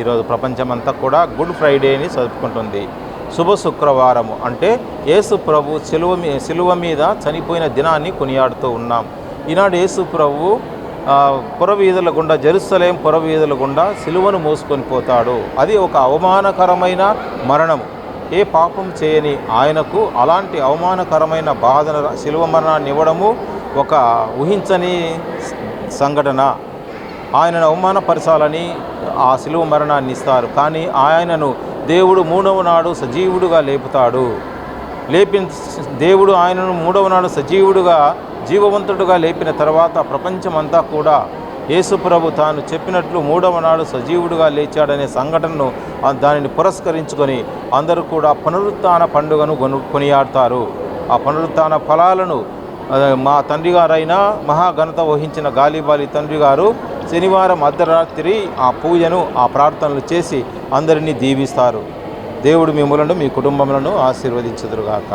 ఈరోజు ప్రపంచమంతా కూడా గుడ్ ఫ్రైడేని జరుపుకుంటుంది. శుభ శుక్రవారము అంటే యేసు ప్రభు సిలువ మీ సిలువ మీద చనిపోయిన దినాన్ని కొనియాడుతూ ఉన్నాం. ఈనాడు యేసు ప్రభు పురవీధుల గుండా జెరుసలేం పురవీధుల గుండా సిలువను మోసుకొని పోతాడు. అది ఒక అవమానకరమైన మరణము. ఏ పాపం చేయని ఆయనకు అలాంటి అవమానకరమైన బాధన శిలువ మరణాన్ని ఇవ్వడము ఒక ఊహించని సంఘటన. ఆయనను అవమానపరచాలని ఆ శిలువ మరణాన్ని ఇస్తారు. కానీ ఆయనను దేవుడు మూడవ నాడు సజీవుడుగా లేపుతాడు. లేపిన దేవుడు ఆయనను మూడవ నాడు సజీవుడుగా జీవవంతుడుగా లేపిన తర్వాత ప్రపంచమంతా కూడా యేసుప్రభు తాను చెప్పినట్లు మూడవ నాడు సజీవుడుగా లేచాడనే సంఘటనను దానిని పురస్కరించుకొని అందరూ కూడా పునరుత్థాన పండుగను కొను కొనియాడతారు. ఆ పునరుత్థాన ఫలాలను మా తండ్రి గారైన మహాఘనత వహించిన గాలిబాలి తండ్రి గారు శనివారం అర్ధరాత్రి ఆ పూజను ఆ ప్రార్థనలు చేసి అందరినీ దీవిస్తారు. దేవుడు మిమ్మలను మీ కుటుంబములను ఆశీర్వదించుదురుగాక.